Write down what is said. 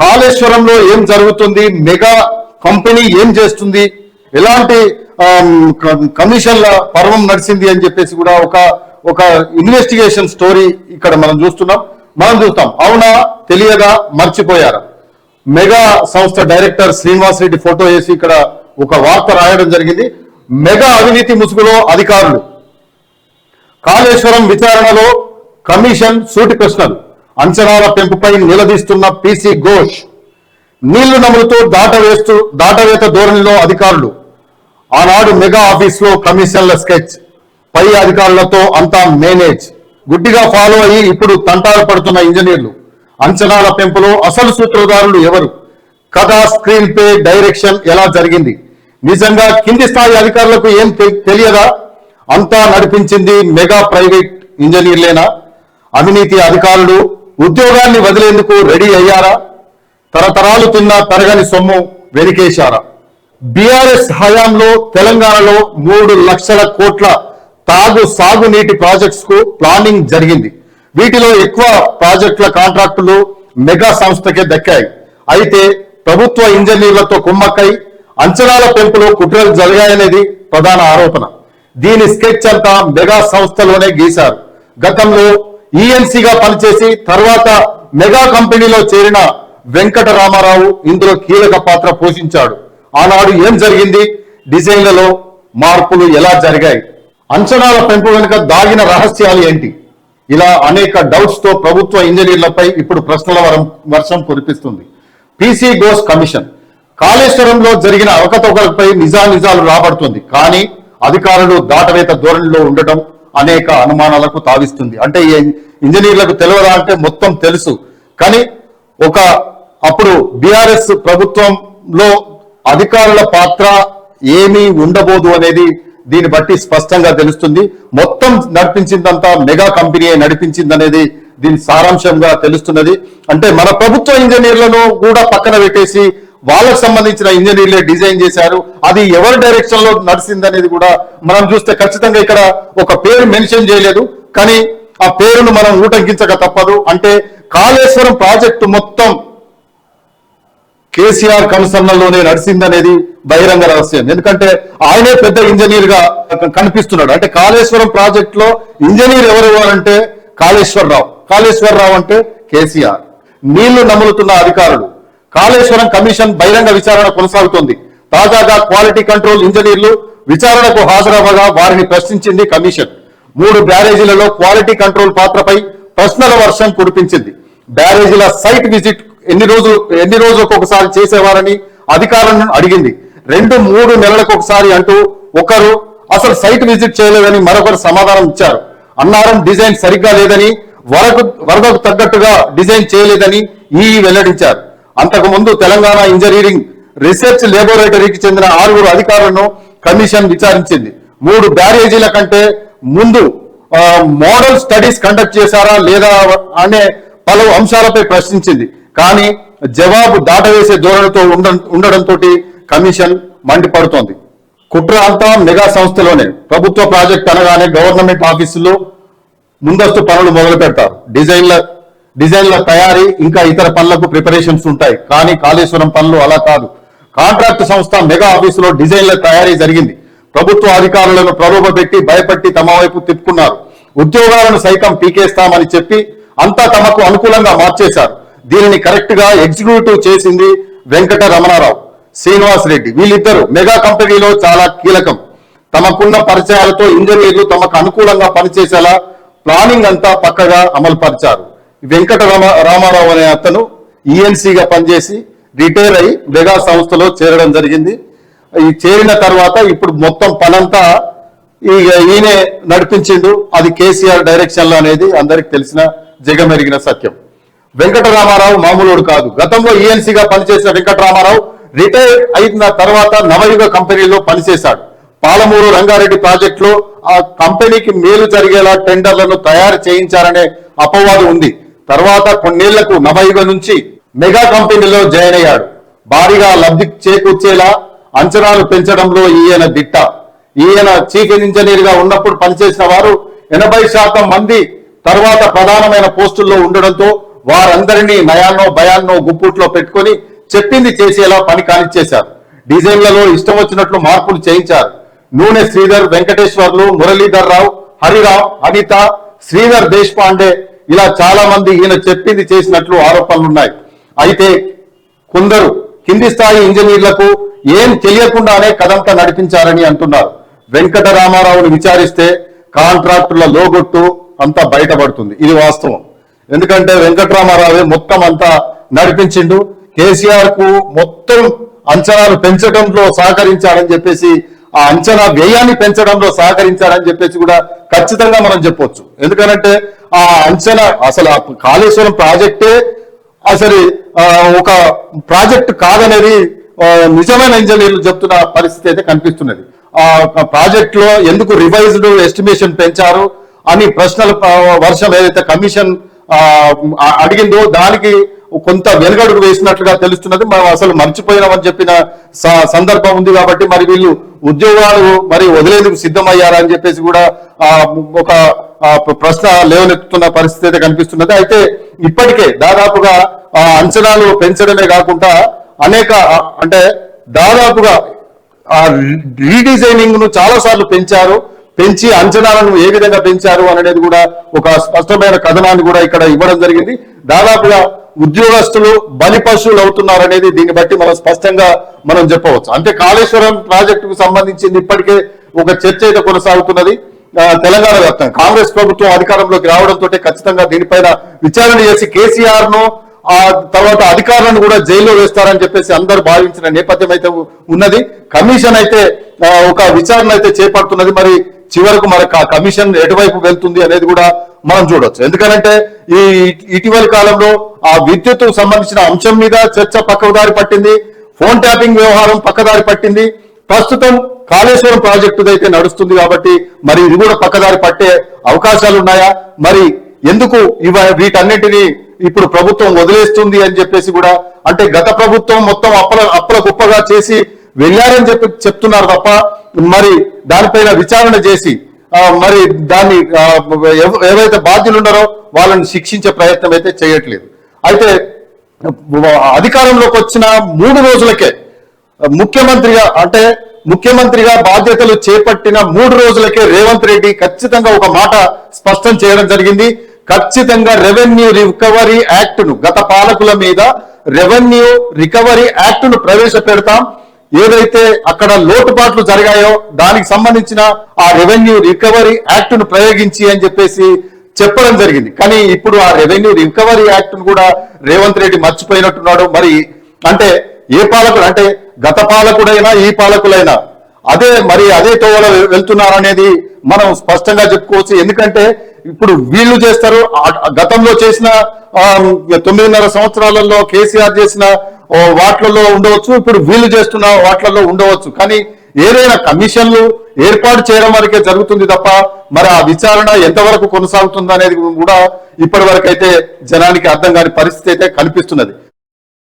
కాళేశ్వరంలో ఏం జరుగుతుంది? మెగా కంపెనీ ఏం చేస్తుంది? ఎలాంటి కమిషన్ల పర్వం నడిచింది అని చెప్పేసి కూడా ఒక ఒక ఇన్వెస్టిగేషన్ స్టోరీ ఇక్కడ మనం చూస్తున్నాం. మనం చూస్తాం. అవునా? తెలియదా? మర్చిపోయారా? మెగా సంస్థ డైరెక్టర్ శ్రీనివాస్ రెడ్డి ఫోటో వేసి ఇక్కడ ఒక వార్త రాయడం జరిగింది. మెగా అవినీతి ముసుగులో అధికారులు. కాళేశ్వరం విచారణలో కమిషన్ సూటి ప్రశ్నలు. అంచనాల పెంపుపై నిలదీస్తున్న పిసి ఘోష్ నీళ్ళు నములుతూ దాటవేస్తూ దాటవేత ధోరణిలో అధికారులు. ఆనాడు మెగా ఆఫీస్లో కమిషన్ల స్కెచ్ పై అధికారులతో అంతా మేనేజ్. గుడ్డిగా ఫాలో అయ్యి ఇప్పుడు తంటాలు పడుతున్న ఇంజనీర్లు. అంచనాల పెంపులో అసలు సూత్రధారులు ఎవరు? కథ స్క్రీన్ పే డైరెక్షన్ ఎలా జరిగింది? నిజంగా కింది స్థాయి అధికారులకు ఏం తెలియదా? అంతా నడిపించింది మెగా ప్రైవేట్ ఇంజనీర్లేనా? అవినీతి అధికారులు ఉద్యోగాన్ని వదిలేందుకు రెడీ అయ్యారా? తరతరాలు తిన్న తరగని సొమ్ము వెలికేశారా? బీఆర్ఎస్ హయాంలో తెలంగాణలో మూడు లక్షల కోట్ల తాగు సాగునీటి ప్రాజెక్ట్స్కు ప్లానింగ్ జరిగింది. వీటిలో ఎక్కువ ప్రాజెక్టుల కాంట్రాక్టులు మెగా సంస్థకే దక్కాయి. అయితే ప్రభుత్వ ఇంజనీర్లతో కుమ్మక్కై అంచనాల పెంపులో కుట్రలు జరిగాయనేది ప్రధాన ఆరోపణ. దీని స్కెచ్ అంతా మెగా సంస్థలోనే గీశారు. గతంలో ఈఎన్సీగా పనిచేసి తర్వాత మెగా కంపెనీలో చేరిన వెంకట రామారావు ఇందులో కీలక పాత్ర పోషించాడు. ఆనాడు ఏం జరిగింది? డిజైన్లలో మార్పులు ఎలా జరిగాయి? అంచనాల పెంపు వెనుక దాగిన రహస్యాలు ఏంటి? ఇలా అనేక డౌట్స్తో ప్రభుత్వ ఇంజనీర్లపై ఇప్పుడు ప్రశ్నల వరం వర్షం కురిపిస్తుంది. PC Ghose commission. కాళేశ్వరంలో జరిగిన అవకతవకలపై నిజానిజాలు రాబడుతుంది. కానీ అధికారులు దాటవేత ధోరణిలో ఉండటం అనేక అనుమానాలకు తావిస్తుంది. అంటే ఈ ఇంజనీర్లకు తెలియదా అంటే మొత్తం తెలుసు. కానీ ఒక అప్పుడు బీఆర్ఎస్ ప్రభుత్వంలో అధికారుల పాత్ర ఏమీ ఉండబోదు అనేది దీన్ని బట్టి స్పష్టంగా తెలుస్తుంది. మొత్తం నడిపించిందంతా మెగా కంపెనీ నడిపించిందనేది దీని సారాంశంగా తెలుస్తున్నది. అంటే మన ప్రభుత్వ ఇంజనీర్లను కూడా పక్కన పెట్టేసి వాళ్ళకు సంబంధించిన ఇంజనీర్లే డిజైన్ చేశారు. అది ఎవరి డైరెక్షన్లో నడిచింది అనేది కూడా మనం చూస్తే ఖచ్చితంగా ఇక్కడ ఒక పేరు మెన్షన్ చేయలేదు. కానీ ఆ పేరును మనం ఊటంకించక తప్పదు. అంటే కాళేశ్వరం ప్రాజెక్టు మొత్తం కేసీఆర్ కనుసన్నల్లోనే నడిచిందనేది బహిరంగ రహస్యం. ఎందుకంటే ఆయనే పెద్ద ఇంజనీర్గా కనిపిస్తున్నాడు. అంటే కాళేశ్వరం ప్రాజెక్ట్లో ఇంజనీర్ ఎవరు అంటే కాళేశ్వరరావు. కాళేశ్వరరావు అంటే కేసీఆర్. నీళ్ళు నములుతున్న అధికారులు. కాళేశ్వరం కమిషన్ బహిరంగ విచారణ కొనసాగుతోంది. తాజాగా క్వాలిటీ కంట్రోల్ ఇంజనీర్లు విచారణకు హాజరవ్వగా వారిని ప్రశ్నించింది కమిషన్. మూడు బ్యారేజీలలో క్వాలిటీ కంట్రోల్ పాత్రపై ప్రశ్నల వర్షం కురిపించింది. బ్యారేజీల సైట్ విజిట్ ఎన్ని రోజులు ఎన్ని రోజులకు ఒకసారి చేసేవారని అధికారులను అడిగింది. రెండు మూడు నెలలకు ఒకసారి అంటూ ఒకరు అసలు సైట్ విజిట్ చేయలేదని మరొకరు సమాధానం ఇచ్చారు. అన్నారం డిజైన్ సరిగ్గా లేదని వరకు వరదకు తగ్గట్టుగా డిజైన్ చేయలేదని ఈ వెల్లడించారు. అంతకు ముందు తెలంగాణ ఇంజనీరింగ్ రీసెర్చ్ లేబొరేటరీకి చెందిన ఆరుగురు అధికారులను కమిషన్ విచారించింది. మూడు బ్యారేజీల కంటే ముందు మోడల్ స్టడీస్ కండక్ట్ చేశారా లేదా అనే పలు అంశాలపై ప్రశ్నించింది. కానీ జవాబు దాటవేసే ధోరణితో ఉండ ఉండడంతో కమిషన్ మండిపడుతోంది. కుట్ర అంతా మెగా సంస్థలోనే. ప్రభుత్వ ప్రాజెక్ట్ అనగానే గవర్నమెంట్ ఆఫీసుల్లో ముందస్తు పనులు మొదలు పెడతారు డిజైన్ల డిజైన్ల తయారీ ఇంకా ఇతర పనులకు ప్రిపరేషన్స్ ఉంటాయి. కానీ కాళేశ్వరం పనులు అలా కాదు. కాంట్రాక్ట్ సంస్థ మెగా ఆఫీసులో డిజైన్ల తయారీ జరిగింది. ప్రభుత్వ అధికారులను ప్రలోభపెట్టి భయపెట్టి తమ వైపు తిప్పుకున్నారు. ఉద్యోగాలను సైతం పీకేస్తామని చెప్పి అంతా తమకు అనుకూలంగా మార్చేశారు. దీనిని కరెక్ట్గా ఎగ్జిక్యూటివ్ చేసింది వెంకట రమణారావు శ్రీనివాస్ రెడ్డి. వీళ్ళిద్దరు మెగా కంపెనీలో చాలా కీలకం. తమకున్న పరిచయాలతో ఇంజనీర్లు తమకు అనుకూలంగా పనిచేసేలా ప్లానింగ్ అంతా పక్కగా అమలు పరిచారు వెంకట రామ- రామారావు అనే అతను ఈఎన్సీగా పనిచేసి రిటైర్ అయి మెగా సంస్థలో చేరడం జరిగింది. ఈ చేరిన తర్వాత ఇప్పుడు మొత్తం పనంతా ఈ ఈయనే నడిపించిండు. అది కేసీఆర్ డైరెక్షన్లో అనేది అందరికి తెలిసిన జగమెరిగిన సత్యం. వెంకట రామారావు మామూలుడు కాదు. గతంలో ఈఎన్సీగా పనిచేసిన వెంకట రామారావు రిటైర్ అయిన తర్వాత నవయుగ కంపెనీలో పనిచేశాడు. పాలమూరు రంగారెడ్డి ప్రాజెక్టులో ఆ కంపెనీకి మేలు జరిగేలా టెండర్లను తయారు చేయించారనే అపవాదు ఉంది. తర్వాత కొన్నేళ్ళకు నవయుగ నుంచి మెగా కంపెనీలో జాయిన్ అయ్యాడు. భారీగా లబ్ధి చేకూర్చేలా అంచనాలు పెంచడంలో ఈయన దిట్ట. ఈయన చీఫ్ ఇంజనీర్గా ఉన్నప్పుడు పనిచేసిన వారు ఎనభై శాతం మంది తర్వాత ప్రధానమైన పోస్టుల్లో ఉండడంతో వారందరినీ నయాన్నో భయాన్నో గుప్పుట్లో పెట్టుకొని చెప్పింది చేసేలా పని కానిచ్చేశారు. డిజైన్లలో ఇష్టం వచ్చినట్లు మార్పులు చేయించారు. నూనె శ్రీధర్ వెంకటేశ్వర్లు మురళీధర్ రావు హరిరావు అనిత శ్రీధర్ దేశపాండే ఇలా చాలా మంది ఈయన చెప్పింది చేసినట్లు ఆరోపణలున్నాయి అయితే కొందరు కింది స్థాయి ఇంజనీర్లకు ఏం తెలియకుండానే కదంతా నడిపించారని అంటున్నారు. వెంకటరామారావుని విచారిస్తే కాంట్రాక్టుల లోగొట్టు అంతా బయటపడుతుంది. ఇది వాస్తవం. ఎందుకంటే వెంకటరామారావే మొత్తం అంతా నడిపించిండు. కేసీఆర్కు మొత్తం అంచనాలు పెంచడంలో సహకరించాడని చెప్పేసి ఆ అంచనా వ్యయాన్ని పెంచడంలో సహకరించారని చెప్పేసి కూడా ఖచ్చితంగా మనం చెప్పొచ్చు. ఎందుకనంటే ఆ అంచనా అసలు ఆ కాళేశ్వరం ప్రాజెక్టే అసలు ఆ, ఒక ప్రాజెక్ట్ కాదనేది నిజమైన ఇంజనీర్లు చెప్తున్న పరిస్థితి అయితే కనిపిస్తున్నది. ఆ ప్రాజెక్ట్లో ఎందుకు రివైజ్డ్ ఎస్టిమేషన్ పెంచారు అని ప్రశ్నల వర్షం ఏదైతే కమిషన్ అడిగిందో దానికి కొంత వెనుగడుగు వేసినట్లుగా తెలుస్తున్నది. మనం అసలు మర్చిపోయినామని చెప్పిన స- సందర్భం ఉంది కాబట్టి మరి వీళ్ళు ఉద్యోగాలు మరి వదిలేందుకు సిద్ధమయ్యారని చెప్పేసి కూడా ఆ, ఒక ప్రశ్న లేవనెత్తుతున్న పరిస్థితి అయితే కనిపిస్తున్నది. అయితే ఇప్పటికే దాదాపుగా ఆ అంచనాలు పెంచడమే కాకుండా అనేక అంటే దాదాపుగా ఆ రీడిజైనింగ్ను చాలా సార్లు పెంచారు. పెంచి అంచనాలను ఏ విధంగా పెంచారు అనేది కూడా ఒక స్పష్టమైన కథనాన్ని కూడా ఇక్కడ ఇవ్వడం జరిగింది. దాదాపుగా ఉద్యోగస్తులు బలి పశువులు అవుతున్నారు అనేది దీన్ని బట్టి మనం స్పష్టంగా మనం చెప్పవచ్చు. అంటే కాళేశ్వరం ప్రాజెక్టుకు సంబంధించింది ఇప్పటికే ఒక చర్చ అయితే కొనసాగుతున్నది. తెలంగాణ వ్యాప్తంగా. కాంగ్రెస్ ప్రభుత్వం అధికారంలోకి రావడంతో ఖచ్చితంగా దీనిపైన విచారణ చేసి కేసీఆర్ను ఆ తర్వాత అధికారులను కూడా జైల్లో వేస్తారని చెప్పేసి అందరూ భావించిన నేపథ్యం అయితే ఉన్నది. కమిషన్ అయితే ఒక విచారణ అయితే చేపడుతున్నది. మరి చివరకు మరి కమిషన్ ఎటువైపు వెళ్తుంది అనేది కూడా మనం చూడొచ్చు. ఎందుకంటే ఈ ఇటీవలి కాలంలో ఆ విద్యుత్ సంబంధించిన అంశం మీద చర్చ పక్కదారి పట్టింది ఫోన్ ట్యాపింగ్ వ్యవహారం పక్కదారి పట్టింది. ప్రస్తుతం కాళేశ్వరం ప్రాజెక్టు అయితే నడుస్తుంది కాబట్టి మరి ఇది కూడా పక్కదారి పట్టే అవకాశాలు ఉన్నాయా మరి ఎందుకు ఇవ వీటన్నిటినీ ఇప్పుడు ప్రభుత్వం వదిలేస్తుంది అని చెప్పేసి కూడా అంటే గత ప్రభుత్వం మొత్తం అప్పల అప్పల కుప్పగా చేసి వెళ్ళారని చెప్పి చెప్తున్నారు తప్ప మరి దానిపైన విచారణ చేసి మరి దాన్ని ఏవైతే బాధ్యులు ఉన్నారో వాళ్ళని శిక్షించే ప్రయత్నం అయితే చేయట్లేదు. అయితే అధికారంలోకి వచ్చిన మూడు రోజులకే ముఖ్యమంత్రిగా అంటే ముఖ్యమంత్రిగా బాధ్యతలు చేపట్టిన మూడు రోజులకే రేవంత్ రెడ్డి ఖచ్చితంగా ఒక మాట స్పష్టం చేయడం జరిగింది. ఖచ్చితంగా రెవెన్యూ రికవరీ యాక్ట్ను గత పాలకుల మీద రెవెన్యూ రికవరీ యాక్ట్ను ప్రవేశపెడతాం. ఏదైతే అక్కడ లోటుపాట్లు జరిగాయో దానికి సంబంధించిన ఆ రెవెన్యూ రికవరీ యాక్ట్ను ప్రయోగించి అని చెప్పేసి చెప్పడం జరిగింది. కానీ ఇప్పుడు ఆ రెవెన్యూ రికవరీ యాక్ట్ను కూడా రేవంత్ రెడ్డి మర్చిపోయినట్టున్నాడు. మరి అంటే ఏ పాలకుడు? అంటే గత పాలకుడైనా ఈ పాలకులైనా అదే మరి అదే తోవలో వెళ్తున్నారనేది మనం స్పష్టంగా చెప్పుకోవచ్చు. ఎందుకంటే ఇప్పుడు వీళ్ళు చేస్తారు. గతంలో చేసిన తొమ్మిదిన్నర సంవత్సరాలలో కేసీఆర్ చేసిన వాట్లలో ఉండవచ్చు ఇప్పుడు వీలు చేస్తున్న వాట్లలో ఉండవచ్చు. కానీ ఏదైనా కమిషన్లు ఏర్పాటు చేయడం వరకే జరుగుతుంది తప్ప మరి ఆ విచారణ ఎంతవరకు కొనసాగుతుంది అనేది కూడా ఇప్పటి వరకు అయితే జనానికి అర్థం కాని పరిస్థితి అయితే కనిపిస్తున్నది.